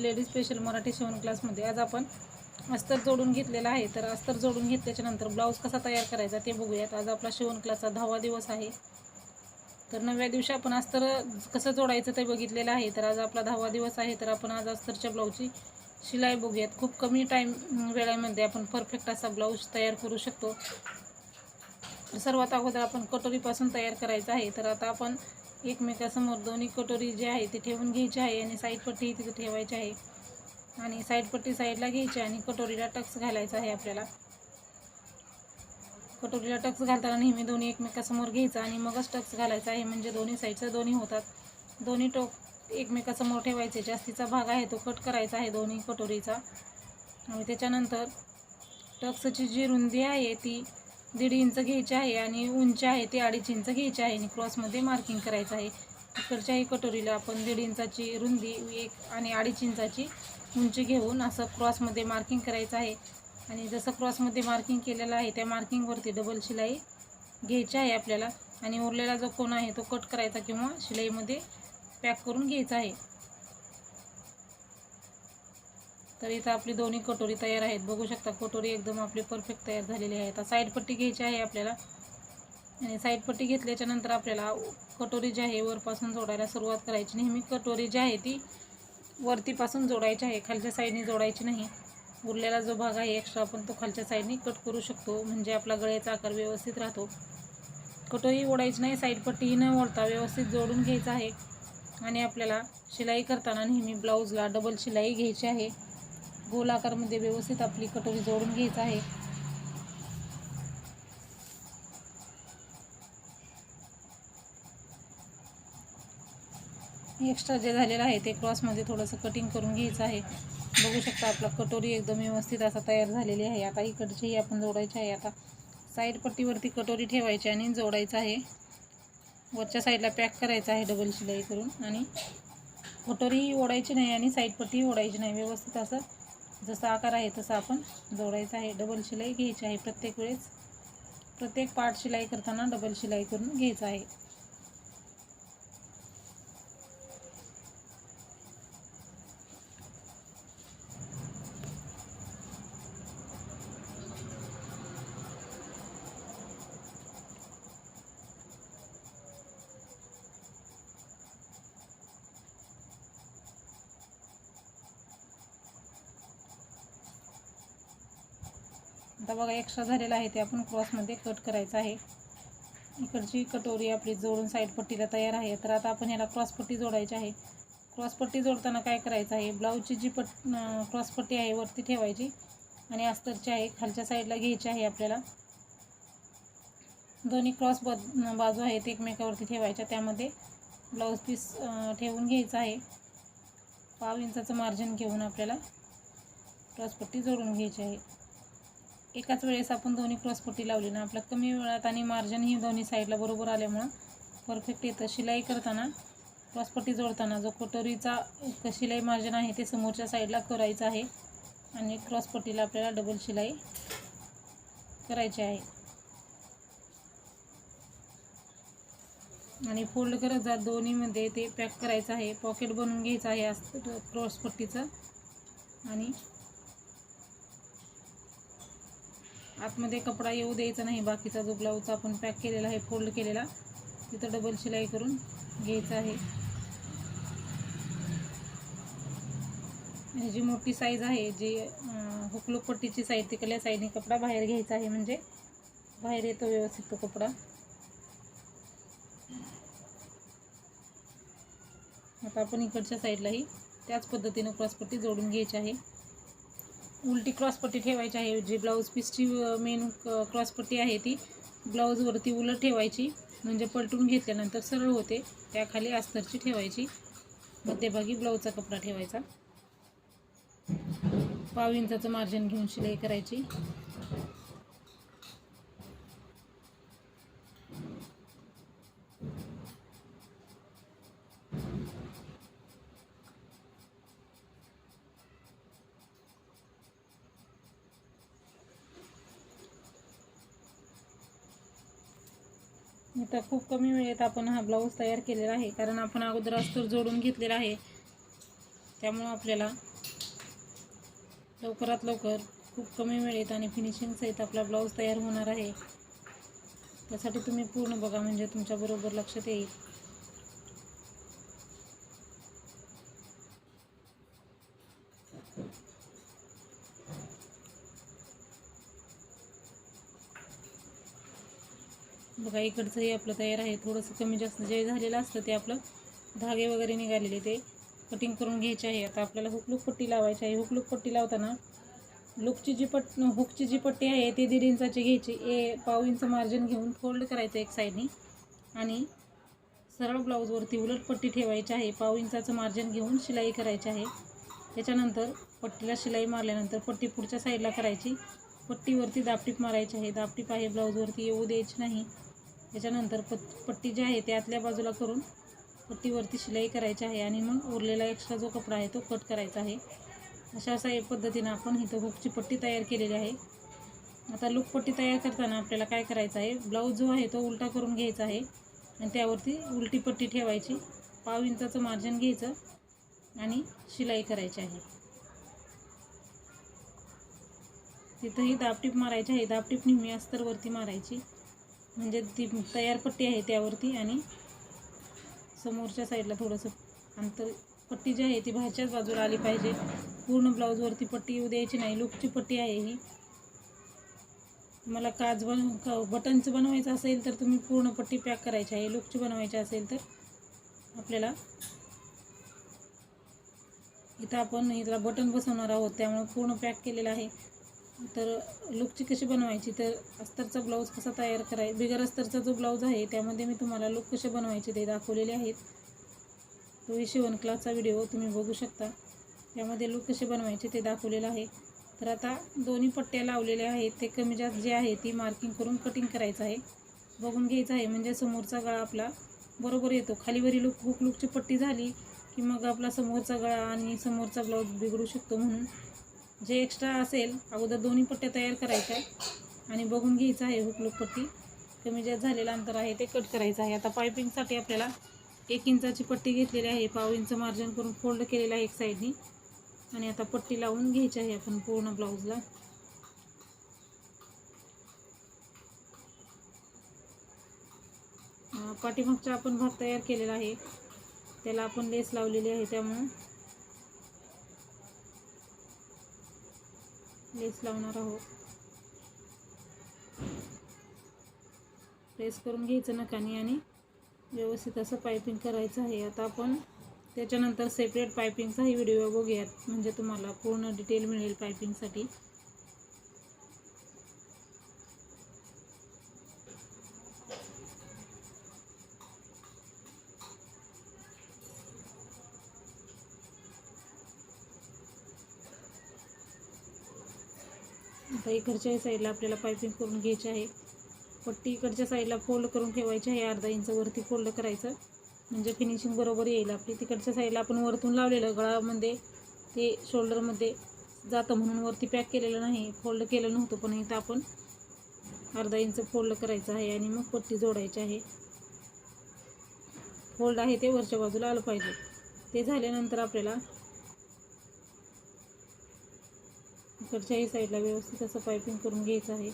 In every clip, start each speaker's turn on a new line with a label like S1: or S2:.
S1: Ladies special Marathi शिवण क्लासमध्ये. आज आपण अस्तर जोडून घेतलेला आहे. तर अस्तर जोडून घेतल्याच्यानंतर ब्लाऊज कसा तयार करायचा ते बघूयात. आज आपला शिवण क्लासचा दहावा दिवस आहे. तर नवव्या दिवशी आपण अस्तर कसं जोडायचं ते बघितलेलं आहे. तर आज आपला दहावा दिवस आहे. तर आपण आज अस्तरच्या ब्लाऊजची शिलाई बघूयात. खूप कमी टाईम वेळेमध्ये आपण परफेक्ट असा ब्लाऊज तयार करू शकतो. सर्वात अगोदर आपण कटोरीपासून तयार करायचं आहे. तर आता आपण एकमेकासमोर दोन्ही कटोरी जे आहे ते ठेवून घ्यायची आहे आणि साईडपट्टी तिथं ठेवायची आहे. आणि साईडपट्टी साईडला घ्यायची आणि कटोरीला टक्स घालायचा आहे आपल्याला. कटोरीला टक्स घालताना नेहमी दोन्ही एकमेकासमोर घ्यायचं आणि मगच टक्स घालायचा आहे म्हणजे दोन्ही साईडचं दोन्ही होतात. दोन्ही टोक एकमेकासमोर ठेवायचे. जास्तीचा भाग आहे तो कट करायचा आहे दोन्ही कटोरीचा. आणि त्याच्यानंतर टक्सची जी रुंदी आहे ती दीड इंच घ्यायची आहे आणि उंची आहे ती अडीच इंच घ्यायची आहे आणि क्रॉसमध्ये मार्किंग करायचं आहे. इकडच्याही कटोरीला आपण दीड इंचाची रुंदी एक आणि अडीच इंचाची उंची घेऊन असं क्रॉसमध्ये मार्किंग करायचं आहे. आणि जसं क्रॉसमध्ये मार्किंग केलेलं आहे त्या मार्किंगवरती डबल शिलाई घ्यायची आहे आपल्याला. आणि उरलेला जो कोण आहे तो कट करायचा किंवा शिलाईमध्ये पॅक करून घ्यायचा आहे. तर इथं आपली दोन्ही कटोरी तयार आहेत. बघू शकता कटोरी एकदम आपली परफेक्ट तयार झालेली आहे. आता साईडपट्टी घ्यायची आहे आपल्याला. आणि साईडपट्टी घेतल्याच्यानंतर घेतल्याच्या नंतर आपल्याला कटोरी जी आहे वरपासून जोडायला सुरुवात करायची. नेहमी कटोरी जी आहे ती वरतीपासून जोडायची आहे. खालच्या साईडने जोडायची नाही. उरलेला जो भाग आहे एक्स्ट्रा आपण तो खालच्या साईडने कट करू शकतो. म्हणजे आपला गळ्याचा आकार व्यवस्थित राहतो. कटोरी ओढायची नाही साईड न ओढता व्यवस्थित जोडून घ्यायचं आहे. आणि आपल्याला शिलाई करताना नेहमी ब्लाऊजला डबल शिलाई घ्यायची आहे. गोल आकारमध्ये व्यवस्थित आपली कटोरी जोडून घ्यायचं आहे. एक्स्ट्रा जे झालेलं आहे ते क्रॉसमध्ये थोडंसं कटिंग करून घ्यायचं आहे. बघू शकता आपला कटोरी एकदम व्यवस्थित असा तयार झालेली आहे. आता इकडचीही आपण जोडायची आहे. आता साईड पट्टीवरती कटोरी ठेवायची आणि जोडायचं आहे. वरच्या साईडला पॅक करायचं आहे डबल शिलाई करून. आणि कटोरी ओढायची नाही आणि साईड ओढायची नाही. व्यवस्थित असं जसा आकार आहे तसा आपण जोडायचा आहे. डबल शिलाई घ्यायची आहे प्रत्येक वेळेस. प्रत्येक पार्ट शिलाई करताना डबल शिलाई करून घ्यायचं आहे. आता बघा एक्स्ट्रा झालेला आहे ते आपण क्रॉसमध्ये कट करायचं आहे. इकडची कटोरी आपली जोडून साईड पट्टीला तयार आहे. तर आता आपण याला क्रॉस पट्टी जोडायची आहे. क्रॉस पट्टी जोडताना काय करायचं आहे? ब्लाऊजची जी पट क्रॉस पट्टी आहे वरती ठेवायची. आणि अस्तरची आहे खालच्या साईडला घ्यायची आहे आपल्याला. दोन्ही क्रॉस बद बाजू आहेत एकमेकावरती ठेवायच्या. त्यामध्ये ब्लाऊज पीस ठेवून घ्यायचं आहे. पाव इंचाचं मार्जिन घेऊन आपल्याला क्रॉसपट्टी जोडून घ्यायची आहे. एकाच वेळेस आपण दोन्ही क्रॉसपट्टी लावली ना आपल्या कमी वेळात आणि मार्जिन ही दोन्ही साईडला बरोबर आल्यामुळं परफेक्ट येतं शिलाई करताना क्रॉसपट्टी जोडताना जो कटोरीचा शिलाई मार्जिन आहे ते समोरच्या साईडला करायचं आहे. आणि क्रॉसपट्टीला आपल्याला डबल शिलाई करायची आहे. आणि फोल्ड करत जा दोन्हीमध्ये ते पॅक करायचं आहे. पॉकेट बनवून घ्यायचं आहे असं क्रॉसपट्टीचं आणि आतमध्ये कपडा येऊ द्यायचा नाही बाकीचा जो ब्लाऊज आपण पॅक केलेला आहे फोल्ड केलेला तिथं डबल शिलाई करून घ्यायचं आहे. जी मोठी साईज आहे जी हुकलूक पट्टीची साईज तिकडल्या साईडने कपडा बाहेर घ्यायचा आहे म्हणजे बाहेर येतो व्यवस्थित तो कपडा. आता आपण इकडच्या साईडलाही त्याच पद्धतीनं क्रॉसपट्टी जोडून घ्यायची आहे. उलटी क्रॉसपट्टी ठेवायची आहे. जी ब्लाऊज पीसची मेन क्रॉसपट्टी आहे ती ब्लाऊजवरती उलट ठेवायची. म्हणजे पलटून घेतल्यानंतर सरळ होते. त्याखाली अस्तरची ठेवायची. मध्यभागी ब्लाऊजचा कपडा ठेवायचा. पाव इंचाचं मार्जिन घेऊन शिलाई करायची. आता खूप कमी वेळेत आपण हा ब्लाऊज तयार केलेला आहे. कारण आपण अगोदर अस्तर जोडून घेतलेला आहे. त्यामुळं आपल्याला लवकरात लवकर खूप कमी वेळेत आणि फिनिशिंग सहित आपला ब्लाऊज तयार होणार आहे. त्यासाठी तुम्ही पूर्ण बघा म्हणजे तुमच्याबरोबर लक्षात येईल. बघा इकडचंही आपलं तयार आहे. थोडंसं कमी जास्त जे झालेलं असतं ते आपलं धागे वगैरे निघालेले ते कटिंग करून घ्यायचे आहे. आता आपल्याला हुकलूक पट्टी लावायची आहे. हुकलूक पट्टी लावताना लुकची जी पट हुकची जी पट्टी आहे ती दीड इंचाची घ्यायची. ए पाव इंच मार्जिन घेऊन फोल्ड करायचं एक साईडनी आणि सरळ ब्लाऊजवरती उलट पट्टी ठेवायची आहे. पाव इंचाचं मार्जिन घेऊन शिलाई करायची आहे. त्याच्यानंतर पट्टीला शिलाई मारल्यानंतर पट्टी पुढच्या साईडला करायची. पट्टीवरती दापटीप मारायची आहे. दापटीप आहे ब्लाऊजवरती येऊ द्यायची नाही. त्याच्यानंतर पट पट्टी जी आहे ते आतल्या बाजूला करून पट्टीवरती शिलाई करायची आहे आणि मग उरलेला एक्स्ट्रा जो कपडा आहे तो कट करायचा आहे. अशा अशा एक पद्धतीनं आपण इथं हुकची पट्टी तयार केलेली आहे. आता लूक पट्टी तयार करताना आपल्याला काय करायचं आहे ब्लाऊज जो आहे तो उलटा करून घ्यायचा आहे आणि त्यावरती उलटी पट्टी ठेवायची पाव इंचाचं मार्जिन घ्यायचं आणि शिलाई करायची आहे. तिथंही दापटीप मारायची आहे दापटीप नेहमी अस्तरवरती मारायची. म्हणजे ती तयार पट्टी आहे त्यावरती आणि समोरच्या साईडला थोडंसं अंतर पट्टी जी आहे ती बाहेरच्याच बाजूला आली पाहिजे. पूर्ण ब्लाऊजवरती पट्टी येऊ द्यायची नाही. लुकची पट्टी आहे ही. तुम्हाला काज बन का बटनचं बनवायचं असेल तर तुम्ही पूर्ण पट्टी पॅक करायची आहे. लुकची बनवायची असेल तर आपल्याला इथं आपण इथला बटन बसवणार आहोत. त्यामुळे पूर्ण पॅक केलेलं आहे. तर लुकची कशी बनवायची? तर अस्तरचा ब्लाऊज कसा तयार कराय बिगर अस्तरचा जो ब्लाऊज आहे त्यामध्ये मी तुम्हाला लुक कसे बनवायचे ते दाखवलेले आहेत. तो शिवण क्लासचा व्हिडिओ तुम्ही बघू शकता. त्यामध्ये लूक कसे बनवायचे ते दाखवलेलं आहे. तर आता दोन्ही पट्ट्या लावलेल्या आहेत. ते कमी जास्त जे आहे ती मार्किंग करून कटिंग करायचं आहे. बघून घ्यायचं आहे. म्हणजे समोरचा गळा आपला बरोबर येतो. खालीवरी लुक हुक लुकची पट्टी झाली की मग आपला समोरचा गळा आणि समोरचा ब्लाऊज बिघडू शकतो म्हणून जे एक्स्ट्रा असेल अगोदर दोन्ही पट्ट्या तयार करायच्या आणि बघून घ्यायचं आहे हुकलूक पट्टी कमी जास्त झालेलं अंतर आहे ते कट करायचं आहे. आता पायपिंगसाठी आपल्याला एक इंचाची पट्टी घेतलेली आहे. पाव इंच मार्जिन करून फोल्ड केलेलं आहे एक साईडनी आणि आता पट्टी लावून घ्यायची आहे आपण पूर्ण ब्लाऊजला पाठीमागचा आपण भाग तयार केलेला आहे. त्याला आपण लेस लावलेली आहे त्यामुळं. लेस लावणार आहोत. प्रेस करून घ्यायचं नकानी आणि व्यवस्थित असं पायपिंग करायचं आहे. आता आपण त्याच्यानंतर सेपरेट पायपिंगचाही व्हिडिओ बघूयात. म्हणजे तुम्हाला पूर्ण डिटेल मिळेल पायपिंगसाठी. आता इकडच्या साईडला आपल्याला पायपिंग करून घ्यायची आहे. पट्टी इकडच्या साईडला फोल्ड करून ठेवायची आहे अर्धा इंच वरती फोल्ड करायचं. म्हणजे फिनिशिंग बरोबर येईल आपली. तिकडच्या साईडला आपण वरतून लावलेलं गळामध्ये ते शोल्डरमध्ये जातं म्हणून वरती पॅक केलेलं नाही. फोल्ड केलं नव्हतं पण इथं आपण अर्धा इंच फोल्ड करायचं आहे आणि मग पट्टी जोडायची आहे. फोल्ड आहे ते वरच्या बाजूला आलं पाहिजे. ते झाल्यानंतर आपल्याला इकडच्याही साईडला व्यवस्थित असं पायपिंग करून घ्यायचं आहे.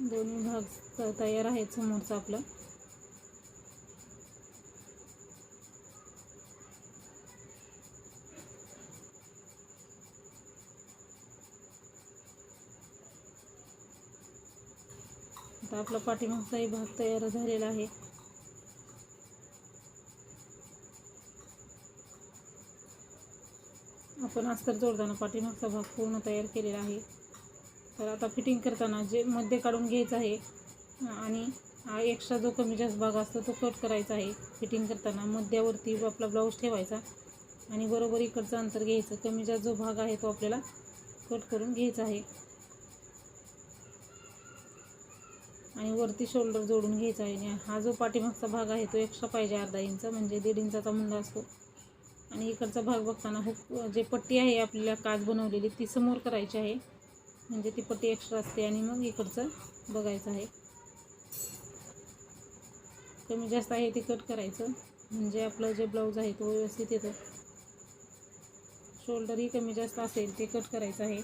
S1: दोन्ही भाग तयार आहेत समोरचा आपला. आपला पाठीमागचाही भाग तयार झालेला आहे. आपण अस्तर जोडताना पाठीमागचा भाग पूर्ण तयार केलेला आहे. तर आता फिटिंग करताना जे मध्ये काढून घ्यायचं आहे आणि एक्स्ट्रा जो कमी जास्त भाग असतो तो कट करायचा आहे. फिटिंग करताना मध्यावरती आपला ब्लाऊज ठेवायचा आणि बरोबर इकडचं अंतर घ्यायचं. कमी जास्त जो भाग आहे तो आपल्याला कट करून घ्यायचा आहे. आणि वरती शोल्डर जोडून घ्यायचा आहे. आणि हा जो पाठीमागचा भाग आहे तो एक्स्ट्रा पाहिजे अर्धा इंच म्हणजे दीड इंचाचा मुंडा असतो. आणि इकडचा भाग बघताना हुक जे पट्टी आहे आपल्याला काच बनवलेली ती समोर करायची आहे. म्हणजे ती पट्टी एक्स्ट्रा असते आणि मग इकडचं बघायचं आहे. कमी जास्त आहे ते कट करायचं. म्हणजे आपलं जे ब्लाऊज आहे तो व्यवस्थित येतो. शोल्डरही कमी जास्त असेल ते कट करायचं आहे.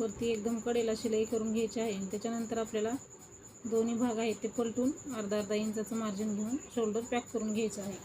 S1: वरती एकदम कडेला शिलाई करून घ्यायची आहे. आणि त्याच्यानंतर आपल्याला दोन्ही भाग आहेत ते पलटून अर्धा अर्धा इंचाचं मार्जिन घेऊन शोल्डर पॅक करून घ्यायचं आहे.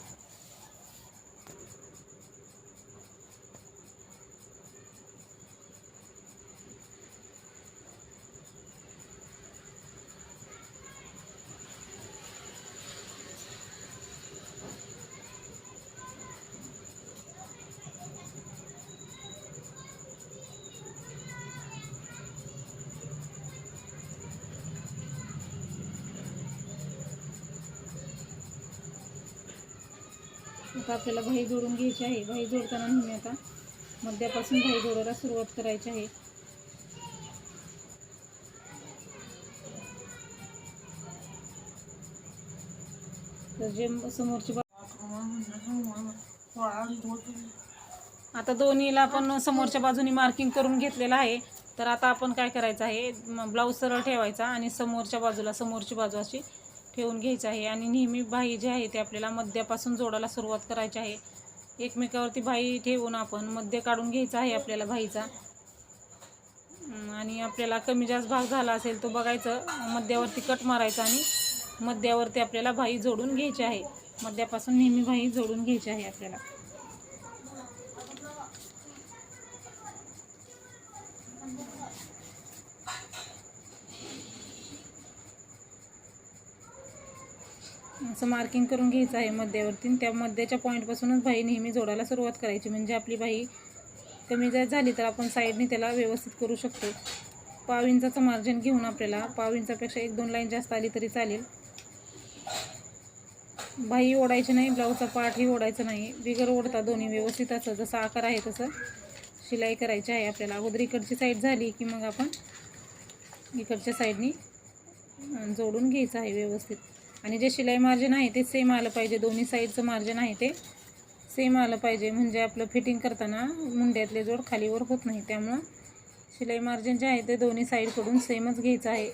S1: आता आपल्याला भाई जोडून घ्यायची आहे. भाई जोडताना नेहमी आता मध्यापासून भाई जोडायला सुरुवात करायची आहे. तर जे समोरची आता दोन्हीला आपण समोरच्या बाजूनी मार्किंग करून घेतलेलं आहे. तर आता आपण काय करायचं आहे? ब्लाऊज सरळ ठेवायचा आणि समोरच्या बाजूला समोरची बाजू अशी ठेवून घ्यायचं आहे आणि नेहमी बाई जे आहे ते आपल्याला मध्यापासून जोडायला सुरुवात करायची आहे. एकमेकावरती बाई ठेवून आपण मध्य काढून घ्यायचा आहे आपल्याला बाईचा आणि आपल्याला कमी जास्त भाग झाला असेल तो बघायचं मध्यावरती कट मारायचा आणि मध्यावरती आपल्याला भाई जोडून घ्यायची आहे. मध्यापासून नेहमी भाई जोडून घ्यायची आहे आपल्याला. असं मार्किंग करून घ्यायचं आहे मध्यावरती. त्या मध्याच्या पॉईंटपासूनच बाही नेहमी जोडायला सुरुवात करायची. म्हणजे आपली बाही कमी जर झाली तर आपण साईडने त्याला व्यवस्थित करू शकतो. पाव इंचाचं मार्जिन घेऊन आपल्याला पाव इंचापेक्षा एक दोन लाईन जास्त आली तरी चालेल. बाही ओढायची नाही ब्लाऊजचा पार्टही ओढायचं नाही. बिगर ओढता दोन्ही व्यवस्थित असं. जसं आकार आहे तसं शिलाई करायची आहे आपल्याला. अगोदर इकडची साईड झाली की मग आपण इकडच्या साईडनी जोडून घ्यायचं आहे व्यवस्थित. आणि जे शिलाई मार्जिन आहे ते सेम आलं पाहिजे. दोन्ही साईडचं मार्जिन आहे ते सेम आलं पाहिजे. म्हणजे आपलं फिटिंग करताना मुंड्यातले जोड खालीवर होत नाही. त्यामुळं शिलाई मार्जिन जे आहे ते दोन्ही साईडकडून सेमच घ्यायचं आहे.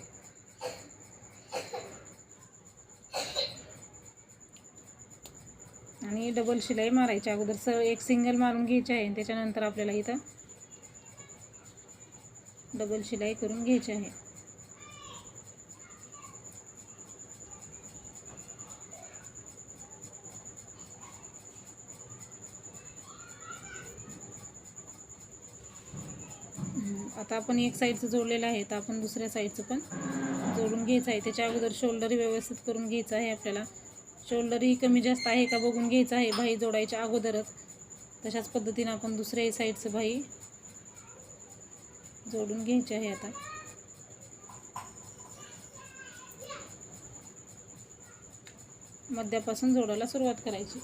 S1: आणि डबल शिलाई मारायची. अगोदर स एक सिंगल मारून घ्यायची आहे. आणि त्याच्यानंतर आपल्याला इथं डबल शिलाई करून घ्यायची आहे. आता आपण एक साईडचं जोडलेलं आहे तर आपण दुसऱ्या साईडचं पण जोडून घ्यायचं आहे. त्याच्या अगोदर शोल्डर व्यवस्थित करून घ्यायचं आहे आपल्याला. शोल्डरही कमी जास्त आहे का बघून घ्यायचं आहे भाई जोडायच्या अगोदरच. तशाच पद्धतीनं आपण दुसऱ्याही साईडचं भाई जोडून घ्यायचे आहे आता. मध्यापासून जोडायला सुरुवात करायची.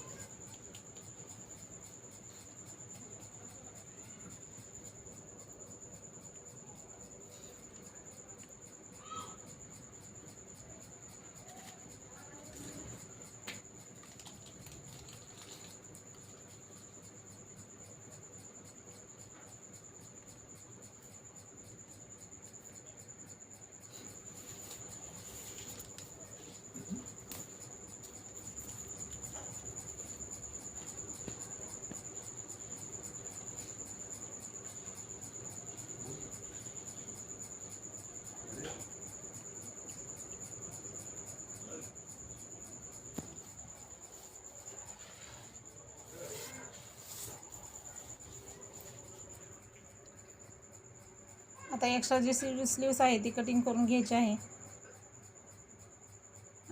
S1: आता एक्स्ट्रा जी स्लीव स्लीव्स आहे ती कटिंग करून घ्यायची आहे.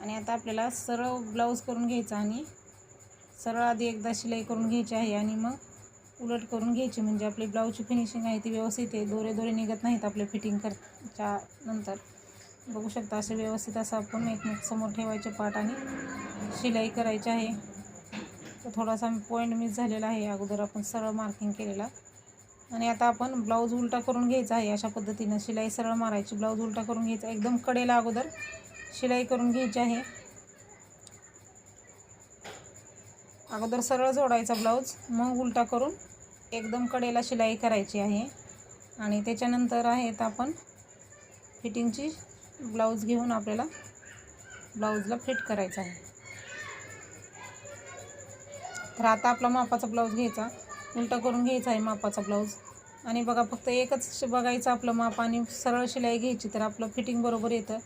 S1: आणि आता आपल्याला सरळ ब्लाऊज करून घ्यायचा आणि सरळ आधी एकदा शिलाई करून घ्यायची आहे आणि मग उलट करून घ्यायची. म्हणजे आपली ब्लाऊजची फिनिशिंग आहे ती व्यवस्थित आहे. दोरे दोरे निघत नाहीत आपल्या फिटिंग करच्या नंतर. बघू शकता असे व्यवस्थित असं आपण एकमेक समोर ठेवायचे पाठ आणि शिलाई करायची आहे. तर थोडासा पॉईंट मिस झालेला आहे. अगोदर आपण सरळ मार्किंग केलेला. आणि आता आपण ब्लाऊज उलटा करून घ्यायचा आहे अशा पद्धतीनं. शिलाई सरळ मारायची ब्लाऊज उलटा करून घ्यायचा एकदम कडेला अगोदर शिलाई करून घ्यायची आहे. अगोदर सरळ जोडायचा ब्लाऊज मग उलटा करून एकदम कडेला शिलाई करायची आहे. आणि त्याच्यानंतर आहेत आपण फिटिंगची ब्लाऊज घेऊन आपल्याला ब्लाऊजला फिट करायचं आहे. तर आता आपला मापाचा ब्लाऊज घ्यायचा. उलटा करून घ्यायचा आहे मापाचा ब्लाऊज आणि बघा फक्त एकच बघायचं आपलं माप आणि सरळ शिलाई घ्यायची तर आपलं फिटिंग बरोबर येतं.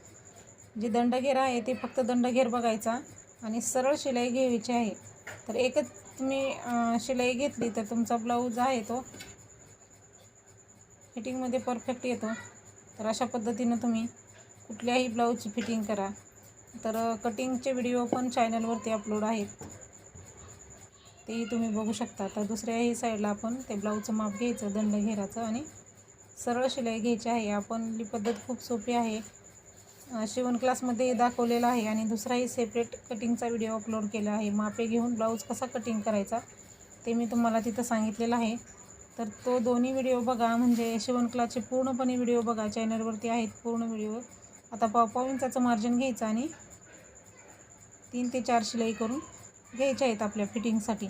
S1: जे दंडघेर आहे ते फक्त दंडघेर बघायचा आणि सरळ शिलाई घ्यायची आहे. तर एकच तुम्ही शिलाई घेतली तर तुमचा ब्लाऊज आहे तो. फिटिंगमध्ये परफेक्ट येतो. तर अशा पद्धतीनं तुम्ही कुठल्याही ब्लाऊजची फिटिंग करा. तर कटिंगचे व्हिडिओ पण चॅनलवरती अपलोड आहेत. तेही तुम्ही बघू शकता. तर दुसऱ्याही साईडला आपण ते ब्लाऊजचं माप घ्यायचं दंड घेराचं आणि सरळ शिलाई घ्यायची आहे. आपण ही पद्धत खूप सोपी आहे. शिवण क्लासमध्ये दाखवलेला आहे आणि दुसराही सेपरेट कटिंगचा व्हिडिओ अपलोड केला आहे. मापे घेऊन ब्लाऊज कसा कटिंग करायचा ते मी तुम्हाला तिथं सांगितलेलं आहे. तर तो दोन्ही व्हिडिओ बघा. म्हणजे शिवण क्लासचे पूर्णपणे व्हिडिओ बघा. चॅनलवरती आहेत पूर्ण व्हिडिओ आता पाव पाव इंचाचं मार्जिन घ्यायचं आणि तीन ते चार शिलाई करून घ्यायच्या आहेत आपल्या फिटिंगसाठी.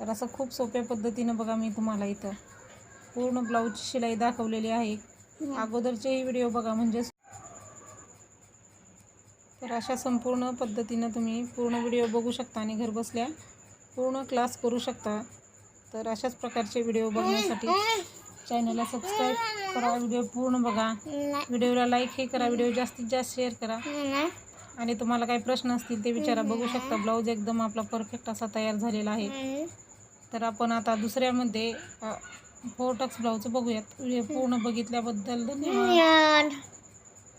S1: तर असं खूप सोप्या पद्धतीनं बघा मी तुम्हाला इथं पूर्ण ब्लाऊजची शिलाई दाखवलेली आहे. अगोदरचेही व्हिडिओ बघा म्हणजे तर अशा संपूर्ण पद्धतीनं तुम्ही पूर्ण व्हिडिओ बघू शकता आणि घरबसल्या पूर्ण क्लास करू शकता. तर अशाच प्रकारचे व्हिडिओ बघण्यासाठी चॅनलला सबस्क्राईब करा व्हिडिओ पूर्ण बघा. व्हिडिओला लाईक हे करा व्हिडिओ जास्तीत जास्त शेअर करा. आणि तुम्हाला काही प्रश्न असतील ते विचारा. बघू शकता ब्लाऊज एकदम आपला परफेक्ट असा तयार झालेला आहे. तर आपण आता दुसऱ्यामध्ये फोर टक्स ब्लाऊज बघूयात. व्हिडिओ पूर्ण बघितल्याबद्दल धन्यवाद.